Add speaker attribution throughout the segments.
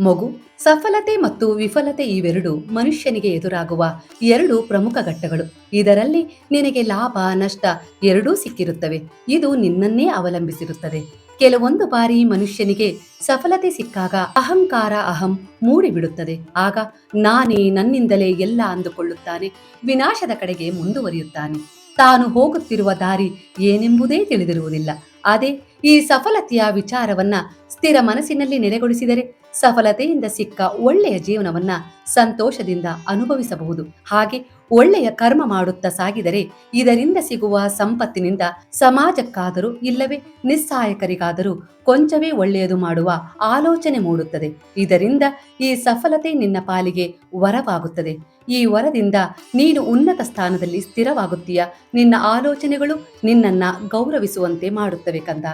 Speaker 1: ಮಗು, ಸಫಲತೆ ಮತ್ತು ವಿಫಲತೆ ಇವೆರಡು ಮನುಷ್ಯನಿಗೆ ಎದುರಾಗುವ ಎರಡು ಪ್ರಮುಖ ಘಟ್ಟಗಳು. ಇದರಲ್ಲಿ ನಿನಗೆ ಲಾಭ, ನಷ್ಟ ಎರಡೂ ಸಿಕ್ಕಿರುತ್ತವೆ. ಇದು ನಿನ್ನನ್ನೇ ಅವಲಂಬಿಸಿರುತ್ತದೆ. ಕೆಲವೊಂದು ಬಾರಿ ಮನುಷ್ಯನಿಗೆ ಸಫಲತೆ ಸಿಕ್ಕಾಗ ಅಹಂಕಾರ, ಅಹಂ ಮೂಡಿಬಿಡುತ್ತದೆ. ಆಗ ನಾನೇ ನನ್ನಿಂದಲೇ ಎಲ್ಲ ಅಂದುಕೊಳ್ಳುತ್ತಾನೆ. ವಿನಾಶದ ಕಡೆಗೆ ಮುಂದುವರಿಯುತ್ತಾನೆ. ತಾನು ಹೋಗುತ್ತಿರುವ ದಾರಿ ಏನೆಂಬುದೇ ತಿಳಿದಿರುವುದಿಲ್ಲ. ಅದೇ ಈ ಸಫಲತೆಯ ವಿಚಾರವನ್ನ ಸ್ಥಿರ ಮನಸ್ಸಿನಲ್ಲಿ ನೆಲೆಗೊಳಿಸಿದರೆ ಸಫಲತೆಯಿಂದ ಸಿಕ್ಕ ಒಳ್ಳೆಯ ಜೀವನವನ್ನ ಸಂತೋಷದಿಂದ ಅನುಭವಿಸಬಹುದು. ಹಾಗೆ ಒಳ್ಳೆಯ ಕರ್ಮ ಮಾಡುತ್ತಾ ಸಾಗಿದರೆ ಇದರಿಂದ ಸಿಗುವ ಸಂಪತ್ತಿನಿಂದ ಸಮಾಜಕ್ಕಾದರೂ ಇಲ್ಲವೇ ನಿಸ್ಸಹಾಯಕರಿಗಾದರೂ ಕೊಂಚವೇ ಒಳ್ಳೆಯದು ಮಾಡುವ ಆಲೋಚನೆ ಮೂಡುತ್ತದೆ. ಇದರಿಂದ ಈ ಸಫಲತೆ ನಿನ್ನ ಪಾಲಿಗೆ ವರವಾಗುತ್ತದೆ. ಈ ವರದಿಂದ ನೀನು ಉನ್ನತ ಸ್ಥಾನದಲ್ಲಿ ಸ್ಥಿರವಾಗುತ್ತೀಯ. ನಿನ್ನ ಆಲೋಚನೆಗಳು ನಿನ್ನನ್ನ ಗೌರವಿಸುವಂತೆ ಮಾಡುತ್ತವೆ ಕಂದ.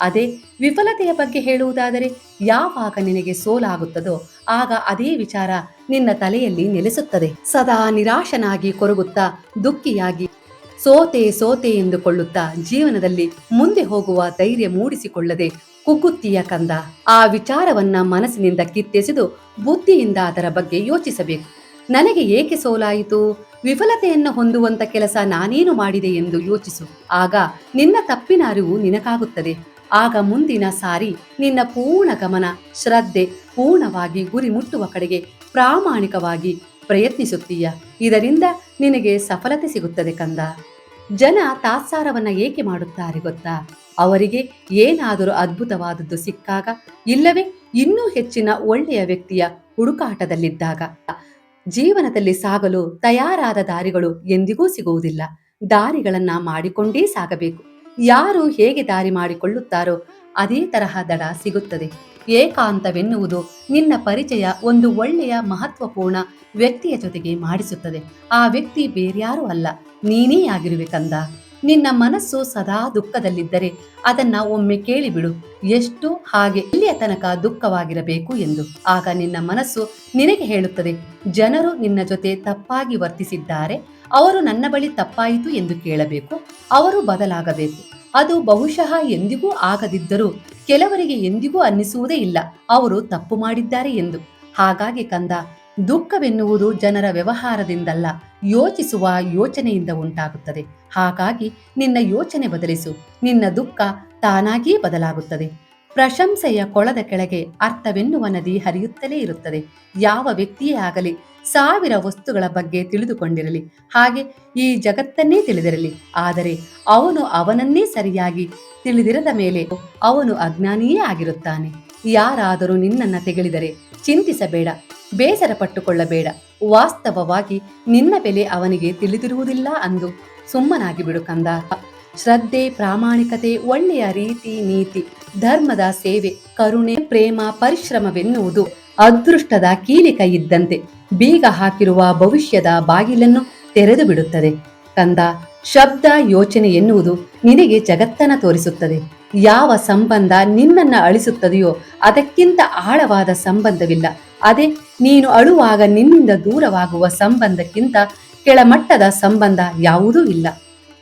Speaker 1: ಅದೇ ವಿಫಲತೆಯ ಬಗ್ಗೆ ಹೇಳುವುದಾದರೆ ಯಾವಾಗ ನಿನಗೆ ಸೋಲಾಗುತ್ತದೋ ಆಗ ಅದೇ ವಿಚಾರ ನಿನ್ನ ತಲೆಯಲ್ಲಿ ನೆಲೆಸುತ್ತದೆ. ಸದಾ ನಿರಾಶನಾಗಿ ಕೊರಗುತ್ತಾ ದುಃಖಿಯಾಗಿ ಸೋತೆ ಸೋತೆ ಎಂದುಕೊಳ್ಳುತ್ತಾ ಜೀವನದಲ್ಲಿ ಮುಂದೆ ಹೋಗುವ ಧೈರ್ಯ ಮೂಡಿಸಿಕೊಳ್ಳದೆ ಕುಗ್ಗುತ್ತೀಯ ಕಂದ. ಆ ವಿಚಾರವನ್ನ ಮನಸ್ಸಿನಿಂದ ಕಿತ್ತೆಸೆದು ಬುದ್ಧಿಯಿಂದ ಅದರ ಬಗ್ಗೆ ಯೋಚಿಸಬೇಕು. ನನಗೆ ಏಕೆ ಸೋಲಾಯಿತು? ವಿಫಲತೆಯನ್ನು ಹೊಂದುವಂತ ಕೆಲಸ ನಾನೇನು ಮಾಡಿದೆ ಎಂದು ಯೋಚಿಸು. ಆಗ ನಿನ್ನ ತಪ್ಪಿನ ಅರಿವು ನಿನಗಾಗುತ್ತದೆ. ಆಗ ಮುಂದಿನ ಸಾರಿ ನಿನ್ನ ಪೂರ್ಣ ಗಮನ, ಶ್ರದ್ಧೆ ಪೂರ್ಣವಾಗಿ ಗುರಿ ಮುಟ್ಟುವ ಕಡೆಗೆ ಪ್ರಾಮಾಣಿಕವಾಗಿ ಪ್ರಯತ್ನಿಸುತ್ತೀಯ. ಇದರಿಂದ ನಿನಗೆ ಸಫಲತೆ ಸಿಗುತ್ತದೆ ಕಂದ. ಜನ ತಾತ್ಸಾರವನ್ನ ಏಕೆ ಮಾಡುತ್ತಾರೆ ಗೊತ್ತಾ? ಅವರಿಗೆ ಏನಾದರೂ ಅದ್ಭುತವಾದದ್ದು ಸಿಕ್ಕಾಗ, ಇಲ್ಲವೇ ಇನ್ನೂ ಹೆಚ್ಚಿನ ಒಳ್ಳೆಯ ವ್ಯಕ್ತಿಯ ಹುಡುಕಾಟದಲ್ಲಿದ್ದಾಗ, ಜೀವನದಲ್ಲಿ ಸಾಗಲು ತಯಾರಾದ ದಾರಿಗಳು ಎಂದಿಗೂ ಸಿಗುವುದಿಲ್ಲ. ದಾರಿಗಳನ್ನ ಮಾಡಿಕೊಂಡೇ ಸಾಗಬೇಕು. ಯಾರು ಹೇಗೆ ದಾರಿ ಮಾಡಿಕೊಳ್ಳುತ್ತಾರೋ ಅದೇ ತರಹ ದಡ ಸಿಗುತ್ತದೆ. ಏಕಾಂತವೆನ್ನುವುದು ನಿನ್ನ ಪರಿಚಯ ಒಂದು ಒಳ್ಳೆಯ ಮಹತ್ವಪೂರ್ಣ ವ್ಯಕ್ತಿಯ ಜೊತೆಗೆ ಮಾಡಿಸುತ್ತದೆ. ಆ ವ್ಯಕ್ತಿ ಬೇರ್ಯಾರೂ ಅಲ್ಲ. ನೀನೇ ಆಗಿರುವೆ ಕಂದ. ನಿನ್ನ ಮನಸ್ಸು ಸದಾ ದುಃಖದಲ್ಲಿದ್ದರೆ ಅದನ್ನ ಒಮ್ಮೆ ಕೇಳಿಬಿಡು. ಎಷ್ಟು ಹಾಗೆ ಇಲ್ಲಿಯ ತನಕ ದುಃಖವಾಗಿರಬೇಕು ಎಂದು. ಆಗ ನಿನ್ನ ಮನಸ್ಸು ನಿನಗೆ ಹೇಳುತ್ತದೆ, ಜನರು ನಿನ್ನ ಜೊತೆ ತಪ್ಪಾಗಿ ವರ್ತಿಸಿದ್ದಾರೆ. ಅವರು ನನ್ನ ಬಳಿ ತಪ್ಪಾಯಿತು ಎಂದು ಕೇಳಬೇಕು. ಅವರು ಬದಲಾಗಬೇಕು. ಅದು ಬಹುಶಃ ಎಂದಿಗೂ ಆಗದಿದ್ದರೂ ಕೆಲವರಿಗೆ ಎಂದಿಗೂ ಅನ್ನಿಸುವುದೇ ಇಲ್ಲ. ಅವರು ತಪ್ಪು ಮಾಡಿದ್ದಾರೆ ಎಂದು. ಹಾಗಾಗಿ ಕಂದ, ದುಃಖವೆನ್ನುವುದು ಜನರ ವ್ಯವಹಾರದಿಂದಲ್ಲ, ಯೋಚಿಸುವ ಯೋಚನೆಯಿಂದ ಉಂಟಾಗುತ್ತದೆ. ಹಾಗಾಗಿ ನಿನ್ನ ಯೋಚನೆ ಬದಲಿಸು. ನಿನ್ನ ದುಃಖ ತಾನಾಗಿಯೇ ಬದಲಾಗುತ್ತದೆ. ಪ್ರಶಂಸೆಯ ಕೊಳದ ಕೆಳಗೆ ಅರ್ಥವೆನ್ನುವ ನದಿ ಹರಿಯುತ್ತಲೇ ಇರುತ್ತದೆ. ಯಾವ ವ್ಯಕ್ತಿಯೇ ಆಗಲಿ ಸಾವಿರ ವಸ್ತುಗಳ ಬಗ್ಗೆ ತಿಳಿದುಕೊಂಡಿರಲಿ. ಹಾಗೆ ಈ ಜಗತ್ತನ್ನೇ ತಿಳಿದಿರಲಿ. ಆದರೆ ಅವನು ಅವನನ್ನೇ ಸರಿಯಾಗಿ ತಿಳಿದಿರದ ಮೇಲೆ ಅವನು ಅಜ್ಞಾನಿಯೇ ಆಗಿರುತ್ತಾನೆ. ಯಾರಾದರೂ ನಿನ್ನನ್ನು ತೆಗಳಿದರೆ ಚಿಂತಿಸಬೇಡ ಬೇಸರ ಪಟ್ಟುಕೊಳ್ಳಬೇಡ ವಾಸ್ತವವಾಗಿ ನಿನ್ನ ಬೆಲೆ ಅವನಿಗೆ ತಿಳಿದಿರುವುದಿಲ್ಲ ಅಂದು ಸುಮ್ಮನಾಗಿ ಬಿಡು ಕಂದ. ಶ್ರದ್ಧೆ, ಪ್ರಾಮಾಣಿಕತೆ, ಒಳ್ಳೆಯ ರೀತಿ, ನೀತಿ, ಧರ್ಮದ ಸೇವೆ, ಕರುಣೆ, ಪ್ರೇಮ, ಪರಿಶ್ರಮವೆನ್ನುವುದು ಅದೃಷ್ಟದ ಕೀಲಿಕ ಇದ್ದಂತೆ ಬೀಗ ಹಾಕಿರುವ ಭವಿಷ್ಯದ ಬಾಗಿಲನ್ನು ತೆರೆದು ಬಿಡುತ್ತದೆ ಕಂದ, ಶಬ್ದ ಯೋಚನೆ ಎನ್ನುವುದು ನಿನಗೆ ಜಗತ್ತನ ತೋರಿಸುತ್ತದೆ. ಯಾವ ಸಂಬಂಧ ನಿನ್ನನ್ನ ಅಳಿಸುತ್ತದೆಯೋ ಅದಕ್ಕಿಂತ ಆಳವಾದ ಸಂಬಂಧವಿಲ್ಲ. ಅದೇ ನೀನು ಅಳುವಾಗ ನಿನ್ನಿಂದ ದೂರವಾಗುವ ಸಂಬಂಧಕ್ಕಿಂತ ಕೆಳಮಟ್ಟದ ಸಂಬಂಧ ಯಾವುದೂ ಇಲ್ಲ.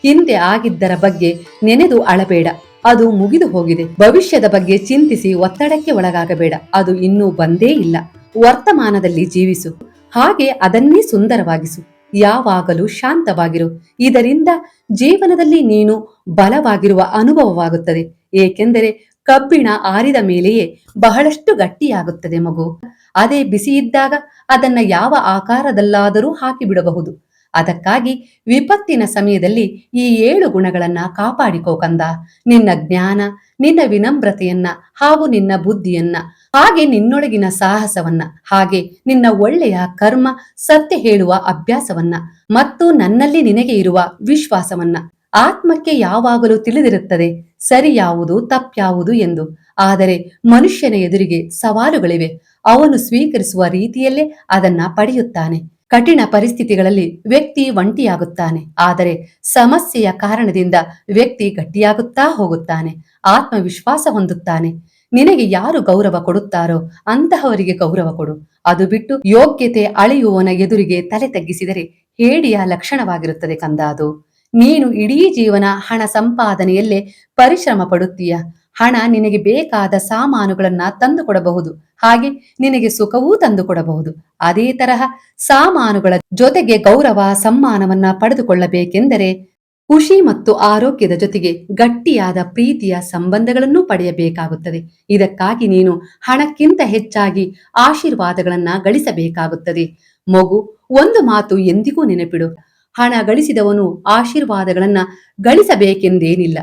Speaker 1: ಹಿಂದೆ ಆಗಿದ್ದರ ಬಗ್ಗೆ ನೆನೆದು ಅಳಬೇಡ. ಅದು ಮುಗಿದು ಹೋಗಿದೆ. ಭವಿಷ್ಯದ ಬಗ್ಗೆ ಚಿಂತಿಸಿ ಒತ್ತಡಕ್ಕೆ ಒಳಗಾಗಬೇಡ. ಅದು ಇನ್ನೂ ಬಂದೇ ಇಲ್ಲ. ವರ್ತಮಾನದಲ್ಲಿ ಜೀವಿಸು. ಹಾಗೆ ಅದನ್ನೇ ಸುಂದರವಾಗಿಸು. ಯಾವಾಗಲೂ ಶಾಂತವಾಗಿರು. ಇದರಿಂದ ಜೀವನದಲ್ಲಿ ನೀನು ಬಲವಾಗಿರುವ ಅನುಭವವಾಗುತ್ತದೆ. ಏಕೆಂದರೆ ಕಬ್ಬಿಣ ಆರಿದ ಮೇಲೆಯೇ ಬಹಳಷ್ಟು ಗಟ್ಟಿಯಾಗುತ್ತದೆ ಮಗು. ಅದೇ ಬಿಸಿ ಇದ್ದಾಗ ಅದನ್ನ ಯಾವ ಆಕಾರದಲ್ಲಾದರೂ ಹಾಕಿಬಿಡಬಹುದು. ಅದಕ್ಕಾಗಿ ವಿಪತ್ತಿನ ಸಮಯದಲ್ಲಿ ಈ ಏಳು ಗುಣಗಳನ್ನ ಕಾಪಾಡಿಕೋ ಕಂದ. ನಿನ್ನ ಜ್ಞಾನ, ನಿನ್ನ ವಿನಮ್ರತೆಯನ್ನ ಹಾಗೂ ನಿನ್ನ ಬುದ್ಧಿಯನ್ನ, ಹಾಗೆ ನಿನ್ನೊಳಗಿನ ಸಾಹಸವನ್ನ, ಹಾಗೆ ನಿನ್ನ ಒಳ್ಳೆಯ ಕರ್ಮ, ಸತ್ಯ ಹೇಳುವ ಅಭ್ಯಾಸವನ್ನ ಮತ್ತು ನನ್ನಲ್ಲಿ ನಿನಗೆ ಇರುವ ವಿಶ್ವಾಸವನ್ನ. ಆತ್ಮಕ್ಕೆ ಯಾವಾಗಲೂ ತಿಳಿದಿರುತ್ತದೆ ಸರಿ ಯಾವುದು ತಪ್ಪ್ಯಾವುದು ಎಂದು. ಆದರೆ ಮನುಷ್ಯನ ಎದುರಿಗೆ ಸವಾಲುಗಳಿವೆ. ಅವನು ಸ್ವೀಕರಿಸುವ ರೀತಿಯಲ್ಲೇ ಅದನ್ನ ಪಡೆಯುತ್ತಾನೆ. ಕಠಿಣ ಪರಿಸ್ಥಿತಿಗಳಲ್ಲಿ ವ್ಯಕ್ತಿ ಒಂಟಿಯಾಗುತ್ತಾನೆ. ಆದರೆ ಸಮಸ್ಯೆಯ ಕಾರಣದಿಂದ ವ್ಯಕ್ತಿ ಗಟ್ಟಿಯಾಗುತ್ತಾ ಹೋಗುತ್ತಾನೆ. ಆತ್ಮವಿಶ್ವಾಸ ಹೊಂದುತ್ತಾನೆ. ನಿನಗೆ ಯಾರು ಗೌರವ ಕೊಡುತ್ತಾರೋ ಅಂತಹವರಿಗೆ ಗೌರವ ಕೊಡು. ಅದು ಬಿಟ್ಟು ಯೋಗ್ಯತೆ ಅಳೆಯುವವನ ಎದುರಿಗೆ ತಲೆ ತಗ್ಗಿಸಿದರೆ ಹೇಡಿಯ ಲಕ್ಷಣವಾಗಿರುತ್ತದೆ ಕಂದಾದು. ನೀನು ಇಡೀ ಜೀವನ ಹಣ ಸಂಪಾದನೆಯಲ್ಲೇ ಪರಿಶ್ರಮ ಪಡುತ್ತೀಯ. ಹಣ ನಿನಗೆ ಬೇಕಾದ ಸಾಮಾನುಗಳನ್ನ ತಂದು ಕೊಡಬಹುದು ಹಾಗೆ ನಿನಗೆ ಸುಖವೂ ತಂದುಕೊಡಬಹುದು. ಅದೇ ತರಹ ಸಾಮಾನುಗಳ ಜೊತೆಗೆ ಗೌರವ, ಸಮ್ಮಾನವನ್ನ ಪಡೆದುಕೊಳ್ಳಬೇಕೆಂದರೆ ಖುಷಿ ಮತ್ತು ಆರೋಗ್ಯದ ಜೊತೆಗೆ ಗಟ್ಟಿಯಾದ ಪ್ರೀತಿಯ ಸಂಬಂಧಗಳನ್ನು ಪಡೆಯಬೇಕಾಗುತ್ತದೆ. ಇದಕ್ಕಾಗಿ ನೀನು ಹಣಕ್ಕಿಂತ ಹೆಚ್ಚಾಗಿ ಆಶೀರ್ವಾದಗಳನ್ನ ಗಳಿಸಬೇಕಾಗುತ್ತದೆ. ಮಗು, ಒಂದು ಮಾತು ಎಂದಿಗೂ ನೆನಪಿಡು. ಹಣ ಗಳಿಸಿದವನು ಆಶೀರ್ವಾದಗಳನ್ನ ಗಳಿಸಬೇಕೆಂದೇನಿಲ್ಲ.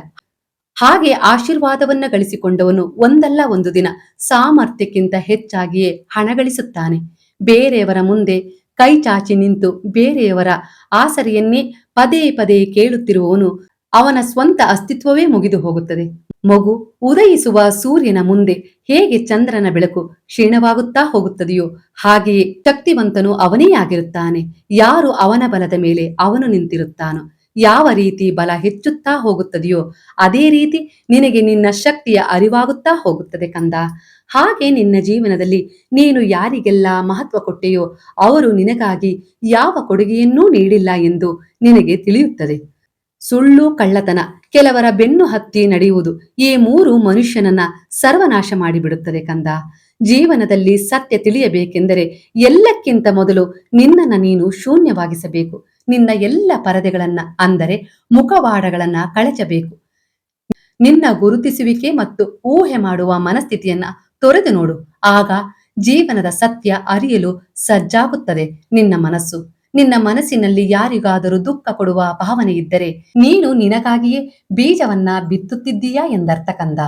Speaker 1: ಹಾಗೆ ಆಶೀರ್ವಾದವನ್ನ ಗಳಿಸಿಕೊಂಡವನು ಒಂದಲ್ಲ ಒಂದು ದಿನ ಸಾಮರ್ಥ್ಯಕ್ಕಿಂತ ಹೆಚ್ಚಾಗಿಯೇ ಹಣ ಗಳಿಸುತ್ತಾನೆ. ಬೇರೆಯವರ ಮುಂದೆ ಕೈ ಚಾಚಿ ನಿಂತು ಬೇರೆಯವರ ಆಸರೆಯನ್ನೇ ಪದೇ ಪದೇ ಕೇಳುತ್ತಿರುವವನು ಅವನ ಸ್ವಂತ ಅಸ್ತಿತ್ವವೇ ಮುಗಿದು ಹೋಗುತ್ತದೆ. ಮಗು ಉದಯಿಸುವ ಸೂರ್ಯನ ಮುಂದೆ ಹೇಗೆ ಚಂದ್ರನ ಬೆಳಕು ಕ್ಷೀಣವಾಗುತ್ತಾ ಹೋಗುತ್ತದೆಯೋ ಹಾಗೆಯೇ ಶಕ್ತಿವಂತನು ಅವನೇ ಆಗಿರುತ್ತಾನೆ. ಯಾರು ಅವನ ಬಲದ ಮೇಲೆ ಅವನು ನಿಂತಿರುತ್ತಾನೋ ಯಾವ ರೀತಿ ಬಲ ಹೆಚ್ಚುತ್ತಾ ಹೋಗುತ್ತದೆಯೋ ಅದೇ ರೀತಿ ನಿನಗೆ ನಿನ್ನ ಶಕ್ತಿಯ ಅರಿವಾಗುತ್ತಾ ಹೋಗುತ್ತದೆ ಕಂದ. ಹಾಗೆ ನಿನ್ನ ಜೀವನದಲ್ಲಿ ನೀನು ಯಾರಿಗೆಲ್ಲ ಮಹತ್ವ ಕೊಟ್ಟೆಯೋ ಅವರು ನಿನಗಾಗಿ ಯಾವ ಕೊಡುಗೆಯನ್ನೂ ನೀಡಿಲ್ಲ ಎಂದು ನಿನಗೆ ತಿಳಿಯುತ್ತದೆ. ಸುಳ್ಳು, ಕಳ್ಳತನ, ಕೆಲವರ ಬೆನ್ನು ಹತ್ತಿ ನಡೆಯುವುದು ಈ ಮೂರು ಮನುಷ್ಯನನ್ನ ಸರ್ವನಾಶ ಮಾಡಿಬಿಡುತ್ತದೆ ಕಂದ. ಜೀವನದಲ್ಲಿ ಸತ್ಯ ತಿಳಿಯಬೇಕೆಂದರೆ ಎಲ್ಲಕ್ಕಿಂತ ಮೊದಲು ನಿನ್ನನ್ನು ನೀನು ಶೂನ್ಯವಾಗಿಸಬೇಕು. ನಿನ್ನ ಎಲ್ಲ ಪರದೆಗಳನ್ನ, ಅಂದರೆ ಮುಖವಾಡಗಳನ್ನ ಕಳಚಬೇಕು. ನಿನ್ನ ಗುರುತಿಸುವಿಕೆ ಮತ್ತು ಊಹೆ ಮಾಡುವ ಮನಸ್ಥಿತಿಯನ್ನ ತೊರೆದು ನೋಡು. ಆಗ ಜೀವನದ ಸತ್ಯ ಅರಿಯಲು ಸಜ್ಜಾಗುತ್ತದೆ ನಿನ್ನ ಮನಸ್ಸು. ನಿನ್ನ ಮನಸ್ಸಿನಲ್ಲಿ ಯಾರಿಗಾದರೂ ದುಃಖ ಕೊಡುವ ಭಾವನೆ ಇದ್ದರೆ ನೀನು ನಿನಗಾಗಿಯೇ ಬೀಜವನ್ನ ಬಿತ್ತುತ್ತಿದ್ದೀಯಾ ಎಂದರ್ಥ ಕಂದ.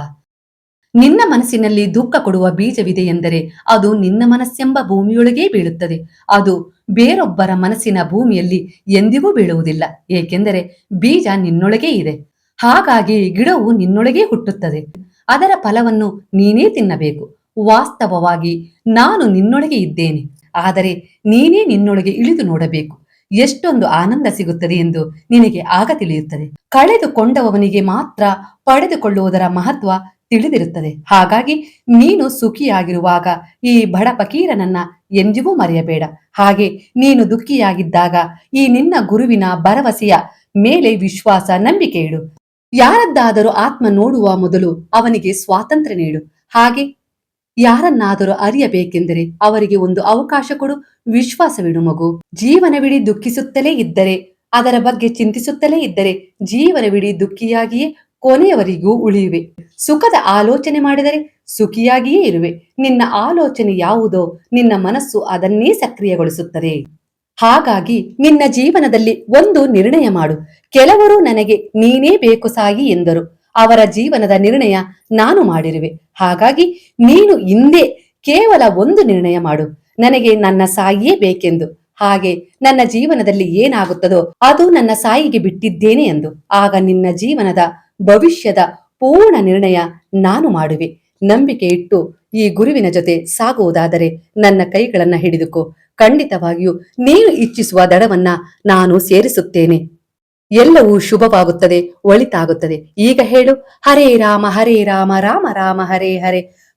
Speaker 1: ನಿನ್ನ ಮನಸ್ಸಿನಲ್ಲಿ ದುಃಖ ಕೊಡುವ ಬೀಜವಿದೆ ಎಂದರೆ ಅದು ನಿನ್ನ ಮನಸ್ಸೆಂಬ ಭೂಮಿಯೊಳಗೇ ಬೀಳುತ್ತದೆ. ಅದು ಬೇರೊಬ್ಬರ ಮನಸ್ಸಿನ ಭೂಮಿಯಲ್ಲಿ ಎಂದಿಗೂ ಬೀಳುವುದಿಲ್ಲ. ಏಕೆಂದರೆ ಬೀಜ ನಿನ್ನೊಳಗೇ ಇದೆ. ಹಾಗಾಗಿ ಗಿಡವು ನಿನ್ನೊಳಗೇ ಹುಟ್ಟುತ್ತದೆ. ಅದರ ಫಲವನ್ನು ನೀನೇ ತಿನ್ನಬೇಕು. ವಾಸ್ತವವಾಗಿ ನಾನು ನಿನ್ನೊಳಗೆ ಇದ್ದೇನೆ. ಆದರೆ ನೀನೇ ನಿನ್ನೊಳಗೆ ಇಳಿದು ನೋಡಬೇಕು. ಎಷ್ಟೊಂದು ಆನಂದ ಸಿಗುತ್ತದೆ ಎಂದು ನಿನಗೆ ಆಗ ತಿಳಿಯುತ್ತದೆ. ಕಳೆದುಕೊಂಡವನಿಗೆ ಮಾತ್ರ ಪಡೆದುಕೊಳ್ಳುವುದರ ಮಹತ್ವ ತಿಳಿದಿರುತ್ತದೆ. ಹಾಗಾಗಿ ನೀನು ಸುಖಿಯಾಗಿರುವಾಗ ಈ ಬಡ ಫಕೀರನನ್ನ ಎಂದಿಗೂ ಮರೆಯಬೇಡ. ಹಾಗೆ ನೀನು ದುಃಖಿಯಾಗಿದ್ದಾಗ ಈ ನಿನ್ನ ಗುರುವಿನ ಭರವಸೆಯ ಮೇಲೆ ವಿಶ್ವಾಸ, ನಂಬಿಕೆ ಇಡು. ಯಾರದ್ದಾದರೂ ಆತ್ಮ ನೋಡುವ ಮೊದಲು ಅವನಿಗೆ ಸ್ವಾತಂತ್ರ್ಯ ನೀಡು. ಹಾಗೆ ಯಾರನ್ನಾದರೂ ಅರಿಯಬೇಕೆಂದರೆ ಅವರಿಗೆ ಒಂದು ಅವಕಾಶ ಕೊಡು. ವಿಶ್ವಾಸವಿಡು ಮಗು. ಜೀವನವಿಡೀ ದುಃಖಿಸುತ್ತಲೇ ಇದ್ದರೆ, ಅದರ ಬಗ್ಗೆ ಚಿಂತಿಸುತ್ತಲೇ ಇದ್ದರೆ ಜೀವನವಿಡೀ ದುಃಖಿಯಾಗಿಯೇ ಕೊನೆಯವರೆಗೂ ಉಳಿಯುವೆ. ಸುಖದ ಆಲೋಚನೆ ಮಾಡಿದರೆ ಸುಖಿಯಾಗಿಯೇ ಇರುವೆ. ನಿನ್ನ ಆಲೋಚನೆ ಯಾವುದೋ ನಿನ್ನ ಮನಸ್ಸು ಅದನ್ನೇ ಸಕ್ರಿಯಗೊಳಿಸುತ್ತದೆ. ಹಾಗಾಗಿ ನಿನ್ನ ಜೀವನದಲ್ಲಿ ಒಂದು ನಿರ್ಣಯ ಮಾಡು. ಕೆಲವರು ನನಗೆ ನೀನೇ ಬೇಕು ಸಾಯಿ ಎಂದರು. ಅವರ ಜೀವನದ ನಿರ್ಣಯ ನಾನು ಮಾಡಿರುವೆ. ಹಾಗಾಗಿ ನೀನು ಹಿಂದೆ ಕೇವಲ ಒಂದು ನಿರ್ಣಯ ಮಾಡು. ನನಗೆ ನನ್ನ ಸಾಯಿಯೇ ಬೇಕೆಂದು. ಹಾಗೆ ನನ್ನ ಜೀವನದಲ್ಲಿ ಏನಾಗುತ್ತದೋ ಅದು ನನ್ನ ಸಾಯಿಗೆ ಬಿಟ್ಟಿದ್ದೇನೆ ಎಂದು. ಆಗ ನಿನ್ನ ಜೀವನದ ಭವಿಷ್ಯದ ಪೂರ್ಣ ನಿರ್ಣಯ ನಾನು ಮಾಡುವೆ. ನಂಬಿಕೆ ಇಟ್ಟು ಈ ಗುರುವಿನ ಜೊತೆ ಸಾಗುವುದಾದರೆ ನನ್ನ ಕೈಗಳನ್ನ ಹಿಡಿದುಕೋ. ಖಂಡಿತವಾಗಿಯೂ ನೀನು ಇಚ್ಛಿಸುವ ದಡವನ್ನ ನಾನು ಸೇರಿಸುತ್ತೇನೆ. ಎಲ್ಲವೂ ಶುಭವಾಗುತ್ತದೆ, ಒಳಿತಾಗುತ್ತದೆ. ಈಗ ಹೇಳು, ಹರೇ ರಾಮ ಹರೇ ರಾಮ ರಾಮ ರಾಮ, ಹರೇ ಹರೇ.